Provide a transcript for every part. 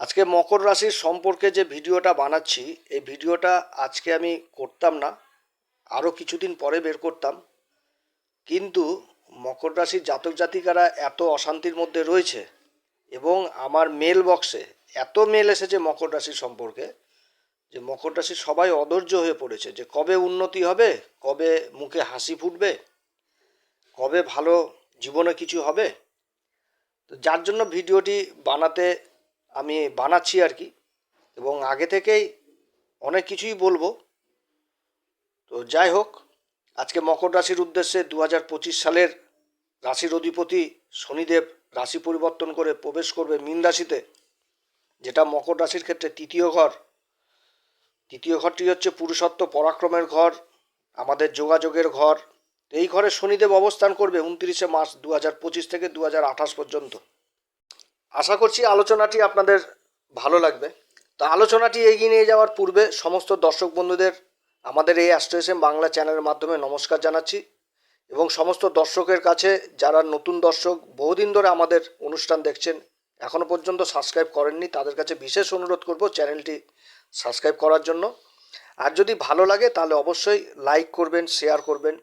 আজকে মকর রাশির সম্পর্কে যে ভিডিওটা বানাচ্ছি, এই ভিডিওটা আজকে আমি করতাম না, আরও কিছুদিন পরে বের করতাম। কিন্তু মকর রাশির জাতক জাতিকারা এত অশান্তির মধ্যে রয়েছে এবং আমার মেল বক্সে এত মেল এসেছে মকর রাশির সম্পর্কে যে মকর রাশির সবাই অধৈর্য হয়ে পড়েছে যে কবে উন্নতি হবে, কবে মুখে হাসি ফুটবে, কবে ভালো জীবনে কিছু হবে। তো যার জন্য ভিডিওটি বানাতে আমি বানাচ্ছি আর কি। এবং আগে থেকেই অনেক কিছুই বলব। তো যাই হোক, আজকে মকর রাশির উদ্দেশ্যে দু হাজার পঁচিশ সালের রাশির অধিপতি শনিদেব রাশি পরিবর্তন করে প্রবেশ করবে মীন রাশিতে, যেটা মকর রাশির ক্ষেত্রে তৃতীয় ঘর। তৃতীয় ঘরটি হচ্ছে পুরুষত্ব পরাক্রমের ঘর, আমাদের যোগাযোগের ঘর। এই ঘরে শনিদেব অবস্থান করবে উনত্রিশে মার্চ দু হাজার পঁচিশ থেকে দু হাজার আঠাশ পর্যন্ত। আশা করছি আলোচনাটি আপনাদের ভালো লাগবে। তো আলোচনাটি এগিয়ে নিয়ে যাওয়ার পূর্বে সমস্ত দর্শক বন্ধুদের আমাদের এই অ্যাস্ট্রোএসএম বাংলা চ্যানেলের মাধ্যমে নমস্কার জানাচ্ছি এবং সমস্ত দর্শকের কাছে যারা নতুন দর্শক, বহুদিন ধরে আমাদের অনুষ্ঠান দেখছেন এখনও পর্যন্ত সাবস্ক্রাইব করেননি, তাদের কাছে বিশেষ অনুরোধ করব চ্যানেলটি সাবস্ক্রাইব করার জন্য। আর যদি ভালো লাগে তাহলে অবশ্যই লাইক করবেন, শেয়ার করবেন।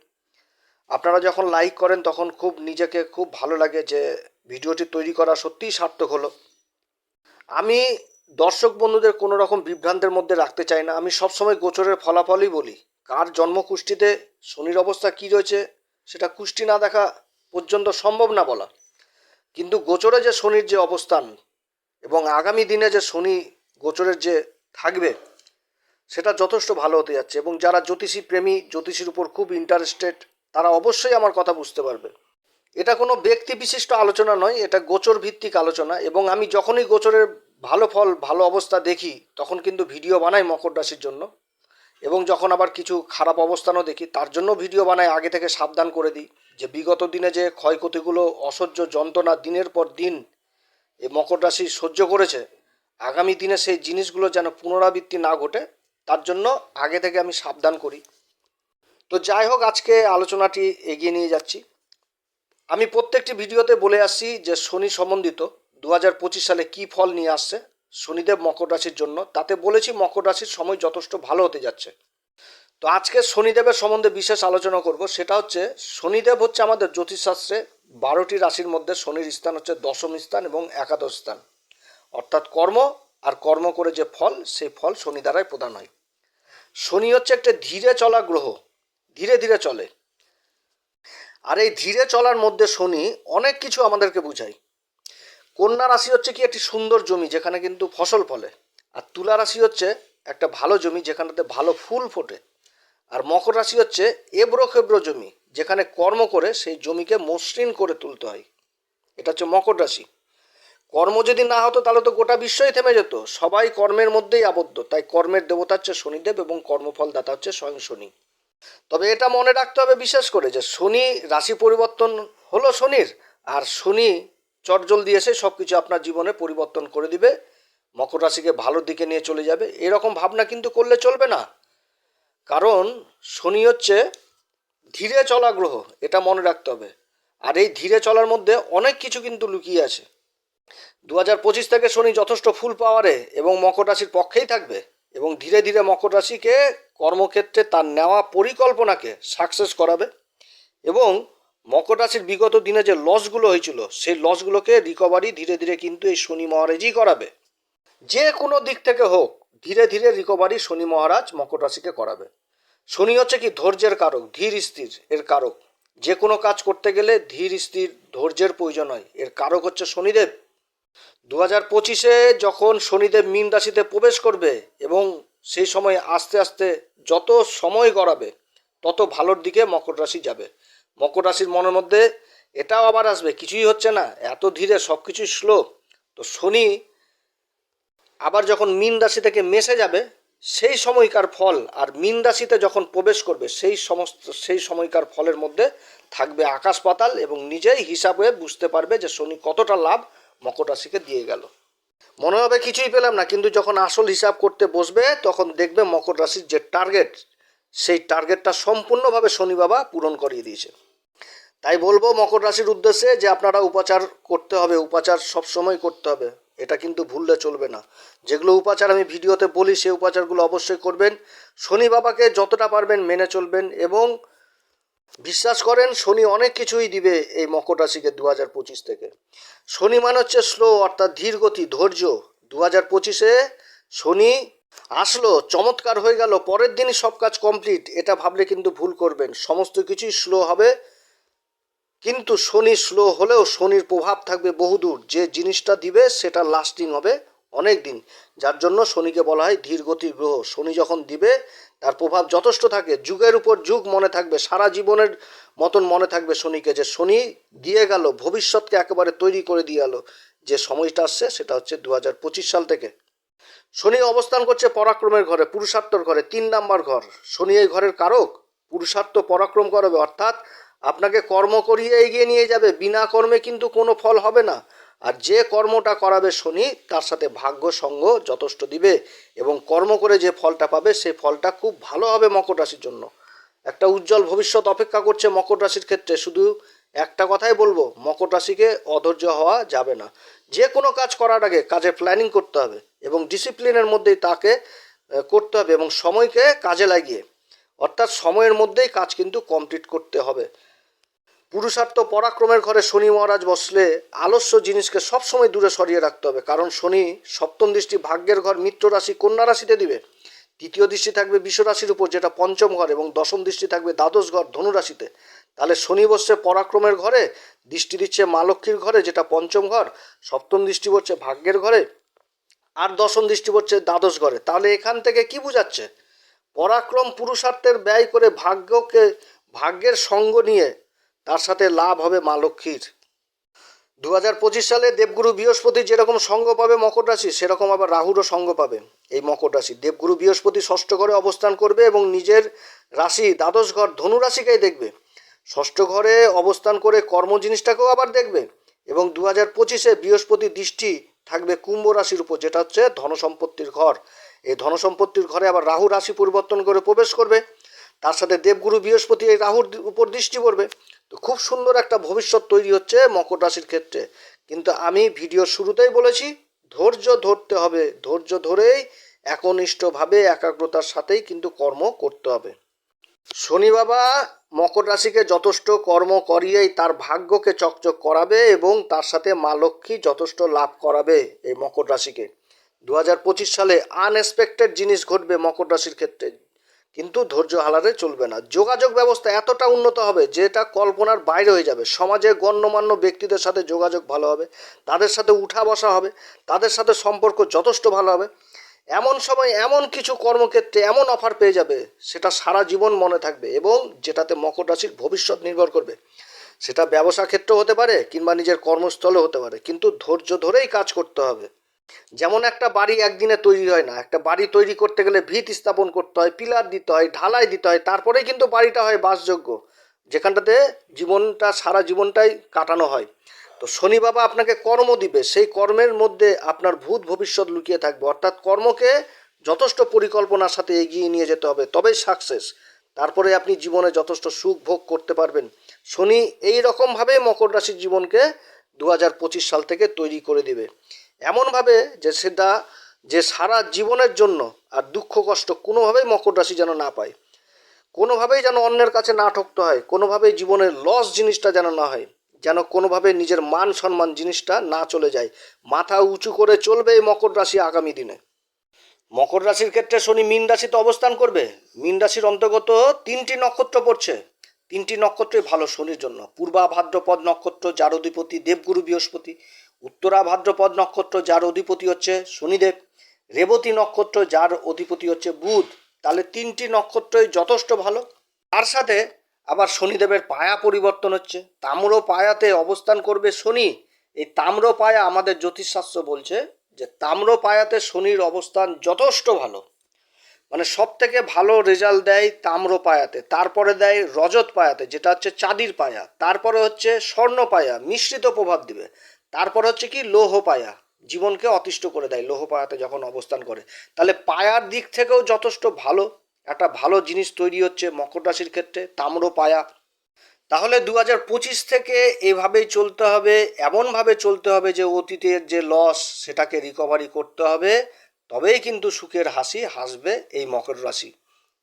আপনারা যখন লাইক করেন তখন খুব নিজেকে খুব ভালো লাগে যে ভিডিওটি তৈরি করা সত্যিই সার্থক হলো। আমি দর্শক বন্ধুদের কোনো রকম বিভ্রান্তের মধ্যে রাখতে চাই না। আমি সবসময় গোচরের ফলাফলই বলি। কার জন্মকুষ্ঠিতে শনির অবস্থা কী রয়েছে সেটা কুষ্টি না দেখা পর্যন্ত সম্ভব না বলা। কিন্তু গোচরে যে শনির যে অবস্থান এবং আগামী দিনে যে শনি গোচরের যে থাকবে, সেটা যথেষ্ট ভালো হতে যাচ্ছে এবং যারা জ্যোতিষী প্রেমী, জ্যোতিষীর উপর খুব ইন্টারেস্টেড তারা অবশ্যই আমার কথা বুঝতে পারবে। এটা কোনো ব্যক্তি বিশিষ্ট আলোচনা নয়, এটা গোচর ভিত্তিক আলোচনা এবং আমি যখনই গোচরের ভালো ফল, ভালো অবস্থা দেখি, তখন কিন্তু ভিডিও বানাই মকর রাশির জন্য এবং যখন আবার কিছু খারাপ অবস্থানও দেখি, তার জন্য ভিডিও বানাই, আগে থেকে সাবধান করে দিই যে বিগত দিনে যে ক্ষয়ক্ষতিগুলো, অসহ্য যন্ত্রণা দিনের পর দিন এ মকর রাশি সহ্য করেছে, আগামী দিনে সেই জিনিসগুলো যেন পুনরাবৃত্তি না ঘটে, তার জন্য আগে থেকে আমি সাবধান করি। তো যাই হোক, আজকে আলোচনাটি এগিয়ে নিয়ে যাচ্ছি। আমি প্রত্যেকটি ভিডিওতে বলে আসছি যে শনি সম্বন্ধিত দু হাজার পঁচিশ সালে কী ফল নিয়ে আসছে, শনিদেব মকর রাশির জন্য। তাতে বলেছি মকর রাশির সময় যথেষ্ট ভালো হতে যাচ্ছে। তো আজকে শনিদেবের সম্বন্ধে বিশেষ আলোচনা করব, সেটা হচ্ছে শনিদেব হচ্ছে আমাদের জ্যোতিষশাস্ত্রে বারোটি রাশির মধ্যে শনির স্থান হচ্ছে দশম স্থান এবং একাদশ স্থান। অর্থাৎ কর্ম আর কর্ম করে যে ফল, সেই ফল শনি দ্বারাই প্রদান হয়। শনি হচ্ছে একটা ধীরে চলা গ্রহ, ধীরে ধীরে চলে। আর এই ধীরে চলার মধ্যে শনি অনেক কিছু আমাদেরকে বুঝায়। কন্যা রাশি হচ্ছে কি একটি সুন্দর জমি যেখানে কিন্তু ফসল ফলে। আর তুলা রাশি হচ্ছে একটা ভালো জমি যেখানেতে ভালো ফুল ফোটে। আর মকর রাশি হচ্ছে এবড়ো খেবড়ো জমি যেখানে কর্ম করে সেই জমিকে মসৃণ করে তুলতে হয়। এটা হচ্ছে মকর রাশি। কর্ম যদি না হতো তাহলে তো গোটা বিশ্বই থেমে যেত। সবাই কর্মের মধ্যেই আবদ্ধ। তাই কর্মের দেবতা হচ্ছে শনিদেব এবং কর্মফল দাতা হচ্ছে স্বয়ং শনি। তবে এটা মনে রাখতে হবে বিশেষ করে যে শনি রাশি পরিবর্তন হলো শনির, আর শনি চটজল এসে সব কিছু আপনার জীবনে পরিবর্তন করে দিবে, মকর রাশিকে ভালোর দিকে নিয়ে চলে যাবে, এরকম ভাবনা কিন্তু করলে চলবে না। কারণ শনি হচ্ছে ধীরে চলা গ্রহ, এটা মনে রাখতে হবে। আর এই ধীরে চলার মধ্যে অনেক কিছু কিন্তু লুকিয়ে আছে। দু হাজার পঁচিশ থেকে শনি যথেষ্ট ফুল পাওয়ারে এবং মকর রাশির পক্ষেই থাকবে এবং ধীরে ধীরে মকর রাশিকে কর্মক্ষেত্রে তার নেওয়া পরিকল্পনাকে সাকসেস করাবে এবং মকর বিগত দিনে যে লসগুলো হয়েছিল, সেই লসগুলোকে রিকভারি ধীরে ধীরে কিন্তু এই শনি মহারাজই করাবে। যে কোনো দিক থেকে হোক, ধীরে ধীরে রিকভারি শনি মহারাজ মকর রাশিকে করাবে। শনি হচ্ছে কি ধৈর্যের কারক, ধীর স্থির, এর কারক। যে কোনো কাজ করতে গেলে ধীর স্থির, ধৈর্যের প্রয়োজন হয়, এর কারক হচ্ছে শনিদেব। দু হাজার পঁচিশে যখন শনিদেব মীন রাশিতে প্রবেশ করবে এবং সেই সময় আস্তে আস্তে যত সময় গড়াবে, তত ভালোর দিকে মকর রাশি যাবে। মকর রাশির মনের মধ্যে এটাও আবার আসবে, কিছুই হচ্ছে না, এত ধীরে সব কিছুই স্লো তো শনি আবার যখন মীন রাশি থেকে মেশে যাবে, সেই সময়কার ফল আর মীন রাশিতে যখন প্রবেশ করবে, সেই সমস্ত, সেই সময়কার ফলের মধ্যে থাকবে আকাশ পাতাল এবং নিজেই হিসাবে বুঝতে পারবে যে শনি কতটা লাভ মকর রাশিকে দিয়ে গেল। মনে হবে কিছুই পেলাম না, কিন্তু যখন আসল হিসাব করতে বসবে, তখন দেখবে মকর রাশির যে টার্গেট সেই টার্গেটটা সম্পূর্ণভাবে শনি বাবা পূরণ করিয়ে দিয়েছে। তাই বলব, মকর রাশির উদ্দেশ্যে যে আপনারা উপাচার করতে হবে, উপাচার সবসময় করতে হবে, এটা কিন্তু ভুললে চলবে না। যেগুলো উপাচার আমি ভিডিওতে বলি সেই উপাচারগুলো অবশ্যই করবেন। শনি বাবাকে যতটা পারবেন মেনে চলবেন এবং বিশ্বাস করেন, শনি অনেক কিছুই দিবে এই মকর রাশিকে দু হাজার পঁচিশ থেকে। শনি মানে হচ্ছে স্লো অর্থাৎ ধীর গতি, ধৈর্য। দু হাজার পঁচিশে শনি আসলো, চমৎকার হয়ে গেল, পরের দিনই সব কাজ কমপ্লিট এটা ভাবলে কিন্তু ভুল করবেন। সমস্ত কিছুই স্লো হবে, কিন্তু শনি স্লো হলেও শনির প্রভাব থাকবে বহুদূর। যে জিনিসটা দিবে, সেটা লাস্টিং হবে। অনেক দিন। যার জন্য শনিকে বলা হয় ধীর গতির গ্রহ। শনি যখন দিবে, তার প্রভাব যথেষ্ট থাকে। যুগের উপর যুগ মনে থাকবে। সারা জীবনের মতন মনে থাকবে শনিকে যে শনি দিয়ে গেল, ভবিষ্যৎকে একেবারে তৈরি করে দিয়ে গেল। যে সময়টা আসছে, সেটা হচ্ছে দু হাজার পঁচিশ সাল থেকে। শনি অবস্থান করছে পরাক্রমের ঘরে, পুরুষার্থর ঘরে, তিন নাম্বার ঘর। শনি এই ঘরের কারক। পুরুষার্থ পরাক্রম করবে। অর্থাৎ আপনাকে কর্ম করিয়ে এগিয়ে নিয়ে যাবে। বিনা কর্মে কিন্তু কোনো ফল হবে না। আর যে কর্মটা করাবে শনি, তার সাথে ভাগ্য সঙ্গ যথেষ্ট দিবে এবং কর্ম করে যে ফলটা পাবে সেই ফলটা খুব ভালো হবে মকর রাশির জন্য। একটা উজ্জ্বল ভবিষ্যৎ অপেক্ষা করছে মকর রাশির ক্ষেত্রে। শুধু একটা কথাই বলব, মকর রাশিকে অধৈর্য হওয়া যাবে না। যে কোনো কাজ করার আগে কাজের প্ল্যানিং করতে হবে এবং ডিসিপ্লিনের মধ্যেই তাকে করতে হবে এবং সময়কে কাজে লাগিয়ে। অর্থাৎ সময়ের মধ্যেই কাজ কিন্তু কমপ্লিট করতে হবে। পুরুষার্থ পরাক্রমের ঘরে শনি মহারাজ বসলে আলস্য জিনিসকে সবসময় দূরে সরিয়ে রাখতে হবে। কারণ শনি সপ্তম দৃষ্টি ভাগ্যের ঘর, মিত্র রাশি, কন্যা রাশিতে দিবে। তৃতীয় দৃষ্টি থাকবে বিশ্ব রাশির উপর, যেটা পঞ্চম ঘর এবং দশম দৃষ্টি থাকবে দ্বাদশ ঘর ধনুরাশিতে তাহলে শনি বসছে পরাক্রমের ঘরে, দৃষ্টি দিচ্ছে মা লক্ষ্মীর ঘরে, যেটা পঞ্চম ঘর, সপ্তম দৃষ্টি পড়ছে ভাগ্যের ঘরে, আর দশম দৃষ্টি পড়ছে দ্বাদশ ঘরে। তাহলে এখান থেকে কি বোঝাচ্ছে? পরাক্রম পুরুষার্থের ব্যয় করে ভাগ্যকে, ভাগ্যের সঙ্গ নিয়ে তার সাথে লাভ হবে মা লক্ষ্মীর। দু হাজার পঁচিশ সালে দেবগুরু বৃহস্পতি যেরকম সঙ্গ পাবে মকর রাশি, সেরকম আবার রাহুরও সঙ্গ পাবে এই মকর রাশি। দেবগুরু বৃহস্পতি ষষ্ঠ ঘরে অবস্থান করবে এবং নিজের রাশি দ্বাদশ ঘর ধনু রাশিকেই দেখবে। ষষ্ঠ ঘরে অবস্থান করে কর্ম জিনিসটাকেও আবার দেখবে এবং দু হাজার পঁচিশে বৃহস্পতি দৃষ্টি থাকবে কুম্ভ রাশির উপর, যেটা হচ্ছে ধনসম্পত্তির ঘর। এই ধনসম্পত্তির ঘরে আবার রাহু রাশি পরিবর্তন করে প্রবেশ করবে। তার সাথে দেবগুরু বৃহস্পতি এই রাহুর উপর দৃষ্টি পড়বে। তো খুব সুন্দর একটা ভবিষ্যৎ তৈরি হচ্ছে মকর রাশির ক্ষেত্রে। কিন্তু আমি ভিডিও শুরুতেই বলেছি, ধৈর্য ধরতে হবে। ধৈর্য ধরেই, একনিষ্ঠভাবে, একাগ্রতার সাথেই কিন্তু কর্ম করতে হবে। শনি বাবা মকর রাশিকে যথেষ্ট কর্ম করিয়েই তার ভাগ্যকে চকচক করাবে এবং তার সাথে মা লক্ষ্মী যথেষ্ট লাভ করাবে এই মকর রাশিকে। দু হাজার পঁচিশ সালে আনএক্সপেক্টেড জিনিস ঘটবে মকর রাশির ক্ষেত্রে। কিন্তু ধৈর্য হালারে চলবে না। যোগাযোগ ব্যবস্থা এতটা উন্নত হবে যেটা কল্পনার বাইরে হয়ে যাবে। সমাজে গণ্যমান্য ব্যক্তিদের সাথে যোগাযোগ ভালো হবে, তাদের সাথে উঠা বসা হবে, তাদের সাথে সম্পর্ক যথেষ্ট ভালো হবে। এমন সময় এমন কিছু কর্মক্ষেত্রে এমন অফার পেয়ে যাবে, সেটা সারা জীবন মনে থাকবে এবং যেটাতে মকর রাশির ভবিষ্যৎ নির্ভর করবে। সেটা ব্যবসা ক্ষেত্র হতে পারে কিংবা নিজের কর্মস্থলে হতে পারে, কিন্তু ধৈর্য ধরেই কাজ করতে হবে। যেমন একটা বাড়ি একদিনে তৈরি হয় না, একটা বাড়ি তৈরি করতে গেলে ভিত স্থাপন করতে হয়, পিলার দিতে হয়, ঢালাই দিতে হয়, তারপরেই কিন্তু বাড়িটা হয় বাসযোগ্য। যেখানটাতে জীবনটা, সারা জীবনটাই কাটানো হয়। তো শনি বাবা আপনাকে কর্ম দিবে, সেই কর্মের মধ্যে আপনার ভূত ভবিষ্যৎ লুকিয়ে থাকবে। অর্থাৎ কর্মকে যথেষ্ট পরিকল্পনার সাথে এগিয়ে নিয়ে যেতে হবে, তবেই সাকসেস তারপরে আপনি জীবনে যথেষ্ট সুখ ভোগ করতে পারবেন। শনি এই রকমভাবে মকর রাশির জীবনকে দু হাজার পঁচিশ সাল থেকে তৈরি করে দিবে। এমনভাবে যে সেটা, যে সারা জীবনের জন্য আর দুঃখ কষ্ট কোনোভাবেই মকর রাশি যেন না পায়। কোনোভাবেই যেন অন্যের কাছে না ঠকতে হয়, কোনোভাবেই জীবনের লস জিনিসটা যেন না হয়, যেন কোনোভাবে নিজের মান সম্মান জিনিসটা না চলে যায়। মাথা উঁচু করে চলবে এই মকর রাশি আগামী দিনে। মকর রাশির ক্ষেত্রে শনি মীন রাশিতে অবস্থান করবে। মীন রাশির অন্তর্গত তিনটি নক্ষত্র পড়ছে। তিনটি নক্ষত্রই ভালো শনির জন্য। পূর্বা ভাদ্রপদ নক্ষত্র যার অধিপতি দেবগুরু বৃহস্পতি। উত্তরা ভাদ্রপদ নক্ষত্র যার অধিপতি হচ্ছে শনিদেব, রেবতী নক্ষত্র যার অধিপতি হচ্ছে বুধ। তাহলে তিনটি নক্ষত্রই যথেষ্ট ভালো। তার সাথে আবার শনিদেবের পায়া পরিবর্তন হচ্ছে। তাম্র পায়াতে অবস্থান করবে শনি। এই তাম্র পায়া আমাদের জ্যোতিষশাস্ত্র বলছে যে তাম্র পায়াতে শনির অবস্থান যথেষ্ট ভালো। মানে সব থেকে ভালো রেজাল্ট দেয় তাম্র পায়াতে। তারপরে দেয় রজত পায়াতে, যেটা হচ্ছে চাঁদির পায়া। তারপরে হচ্ছে স্বর্ণ পায়া, মিশ্রিত প্রভাব দিবে। তারপর হচ্ছে কি লৌহ পায়া, জীবনকে অতিষ্ঠ করে দেয়, লৌহ পায়াতে যখন অবস্থান করে। তাহলে পায়ার দিক থেকেও যথেষ্ট ভালো, একটা ভালো জিনিস তৈরি হচ্ছে মকর রাশির ক্ষেত্রে, তাম্র পায়া। তাহলে দু হাজার পঁচিশ থেকে এভাবেই চলতে হবে, এমনভাবে চলতে হবে যে অতীতের যে লস সেটাকে রিকভারি করতে হবে, তবেই কিন্তু সুখের হাসি হাসবে এই মকর রাশি।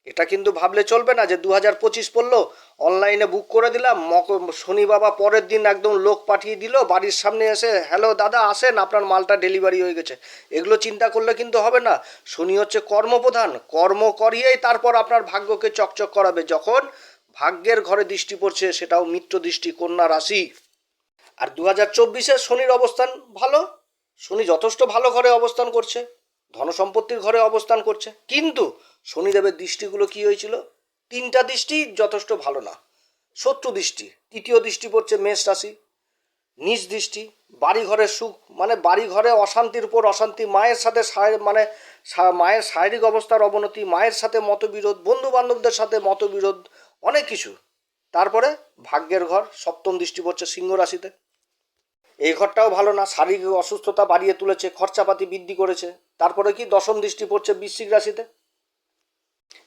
এটা কিন্তু ভাবলে চলবে না যে দু হাজার পঁচিশ পড়ল অনলাইনে বুক করে দিলাম, মক শনি বাবা পরের দিন একদম লোক পাঠিয়ে দিল, বাড়ির সামনে এসে হ্যালো দাদা, আসেন, আপনার মালটা ডেলিভারি হয়ে গেছে। এগুলো চিন্তা করলে কিন্তু হবে না। শনি হচ্ছে কর্মপ্রধান, কর্ম করিয়েই তারপর আপনার ভাগ্যকে চকচক করাবে। যখন ভাগ্যের ঘরে দৃষ্টি পড়ছে, সেটাও মিত্র দৃষ্টি, কন্যা রাশি। আর দু হাজার চব্বিশে শনির অবস্থান ভালো? শনি যথেষ্ট ভালো ঘরে অবস্থান করছে। ধনসম্পত্তির ঘরে অবস্থান করছে। কিন্তু শনিদেবের দৃষ্টিগুলো কি হয়েছিল? তিনটা দৃষ্টি যথেষ্ট ভালো না। শত্রু দৃষ্টি, তৃতীয় দৃষ্টি পড়ছে মেষ রাশি। নিজ দৃষ্টি বাড়ি ঘরের সুখ মানে বাড়ি ঘরে অশান্তির উপর অশান্তি, মায়ের সাথে মানে মায়ের শারীরিক অবস্থার অবনতি, মায়ের সাথে মতবিরোধ বন্ধু বান্ধবদের সাথে মতবিরোধ, অনেক কিছু। তারপরে ভাগ্যের ঘর, সপ্তম দৃষ্টি পড়ছে সিংহ রাশিতে। এই ঘরটাও ভালো না, শারীরিক অসুস্থতা বাড়িয়ে তুলেছে, খরচাপাতি বৃদ্ধি করেছে। তারপরে কি দশম দৃষ্টি পড়ছে বৃশ্চিক রাশিতে?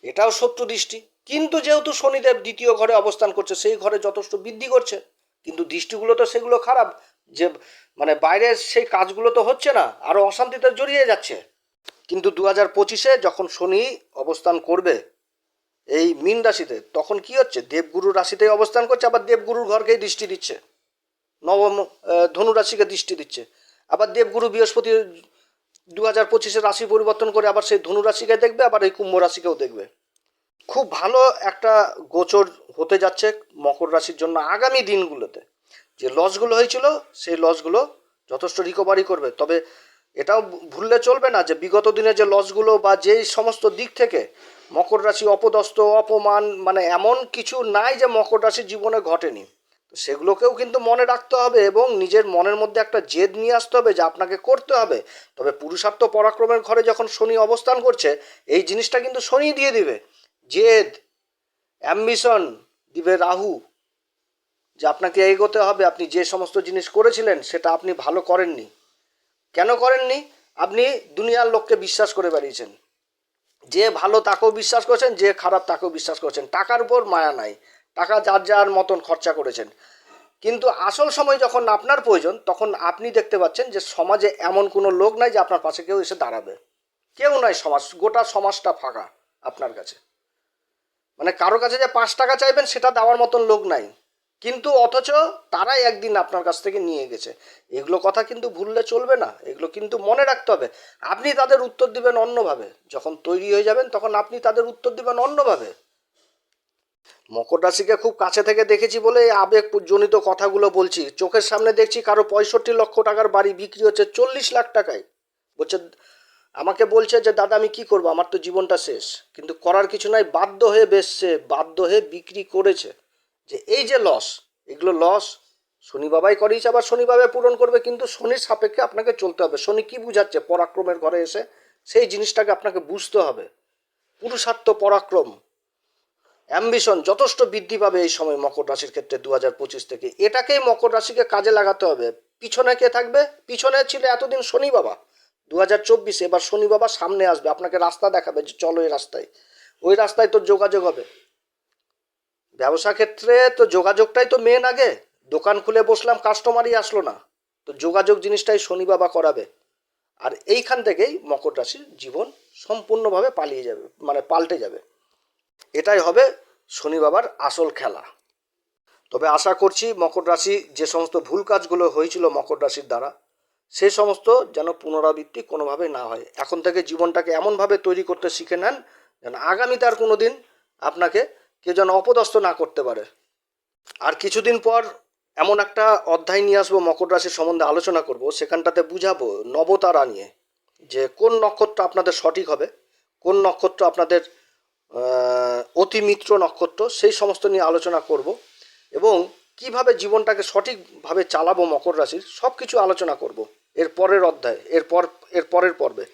এটাও শত্রু দৃষ্টি। কিন্তু যেহেতু শনিদেব দ্বিতীয় ঘরে অবস্থান করছে, সেই ঘরে যথেষ্ট বৃদ্ধি করছে। কিন্তু দৃষ্টিগুলো তো সেগুলো খারাপ। যে মানে বাইরের সেই কাজগুলো তো হচ্ছে না আরও অশান্তিতে জড়িয়ে যাচ্ছে। কিন্তু দু হাজার পঁচিশে যখন শনি অবস্থান করবে এই মীন রাশিতে, তখন কি হচ্ছে? দেবগুরু রাশিতেই অবস্থান করছে, আবার দেবগুরুর ঘরকেই দৃষ্টি দিচ্ছে। নবম ধনুরাশিকে দৃষ্টি দিচ্ছে। আবার দেবগুরু বৃহস্পতি দু হাজার পঁচিশে রাশি পরিবর্তন করে আবার সেই ধনুরাশিকে দেখবে, আবার এই কুম্ভ রাশিকেও দেখবে। খুব ভালো একটা গোচর হতে যাচ্ছে মকর রাশির জন্য আগামী দিনগুলোতে। যে লসগুলো হয়েছিল, সেই লসগুলো যথেষ্ট রিকভারি করবে। তবে এটাও ভুললে চলবে না যে বিগত দিনে যে লসগুলো বা যেই সমস্ত দিক থেকে মকর রাশি অপদস্থ, অপমান মানে এমন কিছু নাই যে মকর রাশির জীবনে ঘটেনি। তো সেগুলোকেও কিন্তু মনে রাখতে হবে এবং নিজের মনের মধ্যে একটা জেদ নিয়ে আসতে হবে যে আপনাকে করতে হবে। তবে পুরুষার্থ পরাক্রমের ঘরে যখন শনি অবস্থান করছে, এই জিনিসটা কিন্তু শনি দিয়ে দিবে। জেদ, অ্যাম্বিশন দিবে রাহু, যে আপনাকে এগোতে হবে, আপনি যে সমস্ত জিনিস করেছিলেন সেটা আপনি ভালো করেননি। কেন করেননি? আপনি দুনিয়ার লোককে বিশ্বাস করে বেরিয়েছেন যে ভালো তাকেও বিশ্বাস করেছেন, যে খারাপ তাকেও বিশ্বাস করেছেন। টাকার উপর মায়া নাই। টাকা যার যার মতন খরচা করেছেন। কিন্তু আসল সময় যখন আপনার প্রয়োজন, তখন আপনি দেখতে পাচ্ছেন যে সমাজে এমন কোনো লোক নাই যে আপনার পাশে কেউ এসে দাঁড়াবে। কেউ নাই সমাজ, গোটা সমাজটা ফাঁকা আপনার কাছে। মানে কারও কাছে যে পাঁচ টাকা চাইবেন, সেটা দেওয়ার মতন লোক নাই। কিন্তু অথচ তারাই একদিন আপনার কাছ থেকে নিয়ে গেছে। এগুলো কথা কিন্তু ভুললে চলবে না, এগুলো কিন্তু মনে রাখতে হবে। আপনি তাদের উত্তর দিবেন অন্যভাবে। যখন তৈরি হয়ে যাবেন, তখন আপনি তাদের উত্তর দিবেন অন্যভাবে। মকর রাশিকে খুব কাছে থেকে দেখেছি বলে এই আবেগ জনিত কথাগুলো বলছি। চোখের সামনে দেখছি কারও পঁয়ষট্টি লক্ষ টাকার বাড়ি বিক্রি হচ্ছে চল্লিশ লাখ টাকায়। বলছে, আমাকে বলছে যে, দাদা, আমি কি করব? আমার তো জীবনটা শেষ। কিন্তু করার কিছু নাই, বাধ্য হয়ে বেসছে, বাধ্য হয়ে বিক্রি করেছে। যে, এই যে লস এগুলো লস শনি বাবাই করিয়েছে আবার শনি বাবাই পূরণ করবে, কিন্তু শনির সাপেক্ষে আপনাকে চলতে হবে। শনি কি বুঝাচ্ছে? পরাক্রমের ঘরে এসে সেই জিনিসটাকে আপনাকে বুঝতে হবে। পুরুষার্থ পরাক্রম। অ্যাম্বিশন যথেষ্ট বৃদ্ধি পাবে এই সময় মকর রাশির ক্ষেত্রে দু হাজার পঁচিশ থেকে। এটাকেই মকর রাশিকে কাজে লাগাতে হবে। পিছনে কে থাকবে? পিছনে ছিল এতদিন শনি বাবা। দু হাজার চব্বিশে এবার শনি বাবা সামনে আসবে। আপনাকে রাস্তা দেখাবে যে চলো এই রাস্তায়। ওই রাস্তায় তো যোগাযোগ হবে। ব্যবসা ক্ষেত্রে তো যোগাযোগটাই তো মেন আগে। দোকান খুলে বসলাম কাস্টমারই আসলো না। তো যোগাযোগ জিনিসটাই শনি বাবা করাবে। আর এইখান থেকেই মকর রাশির জীবন সম্পূর্ণভাবে পালিয়ে যাবে মানে পাল্টে যাবে। এটাই হবে শনি বাবার আসল খেলা। তবে আশা করছি মকর রাশি যে সমস্ত ভুল কাজগুলো হয়েছিল মকর রাশির দ্বারা সেই সমস্ত যেন পুনরাবৃত্তি কোনোভাবে না হয়। এখন থেকে জীবনটাকে এমনভাবে তৈরি করতে শিখে নেন যেন আগামীতে আর কোনো দিন আপনাকে কেউ যেন অপদস্থ না করতে পারে। আর কিছুদিন পর এমন একটা অধ্যায় নিয়ে আসব, মকর রাশির সম্বন্ধে আলোচনা করব, সেখানটাতে বুঝাবো নবতারা নিয়ে যে কোন নক্ষত্র আপনাদের সঠিক হবে, কোন নক্ষত্র আপনাদের অতি মিত্র নক্ষত্র, সেই সমস্ত নিয়ে আলোচনা করব এবং কীভাবে জীবনটাকে সঠিকভাবে চালাবো মকর রাশির সব কিছু আলোচনা করব এর পরের অধ্যায়, এর পর, এর পরের পর্বে।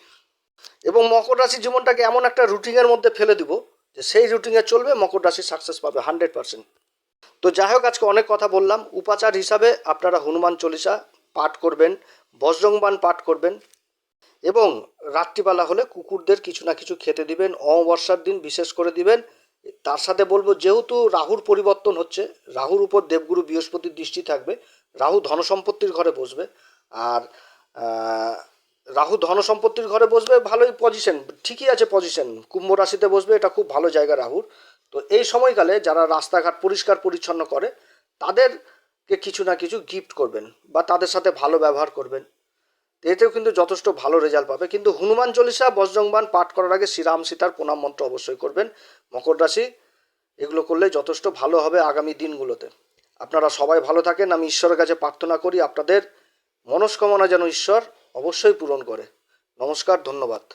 এবং মকর রাশির জীবনটাকে এমন একটা রুটিনের মধ্যে ফেলে দিব যে সেই রুটিনে চলবে, মকর রাশি সাকসেস পাবে হান্ড্রেড পার্সেন্ট তো যাই হোক, আজকে অনেক কথা বললাম। উপাচার হিসাবে আপনারা হনুমান চল্লিশা পাঠ করবেন বজ্রংবান পাঠ করবেন। এবং রাত্রিবেলা হলে কুকুরদের কিছু না কিছু খেতে দিবেন, অমাবস্যার দিন বিশেষ করে দিবেন। তার সাথে বলব, যেহেতু রাহুর পরিবর্তন হচ্ছে, রাহুর উপর দেবগুরু বৃহস্পতির দৃষ্টি থাকবে, রাহু ধনসম্পত্তির ঘরে বসবে। আর রাহু ধনসম্পত্তির ঘরে বসবে, ভালোই পজিশন ঠিকই আছে পজিশন কুম্ভ রাশিতে বসবে, এটা খুব ভালো জায়গা রাহুর। তো এই সময়কালে যারা রাস্তাঘাট পরিষ্কার পরিচ্ছন্ন করে, তাদেরকে কিছু না কিছু গিফট করবেন বা তাদের সাথে ভালো ব্যবহার করবেন। এতেও কিন্তু যথেষ্ট ভালো রেজাল্ট পাবে। কিন্তু হনুমান চল্লিশা বজ্রংবান পাঠ করার আগে শ্রীরাম সীতার প্রণাম মন্ত্র অবশ্যই করবেন। মকর রাশি, এগুলো করলে যথেষ্ট ভালো হবে আগামী দিনগুলোতে। আপনারা সবাই ভালো থাকেন। আমি ঈশ্বরের কাছে প্রার্থনা করি, আপনাদের মনস্কামনা যেন ঈশ্বর অবশ্যই পূরণ করে। নমস্কার, ধন্যবাদ।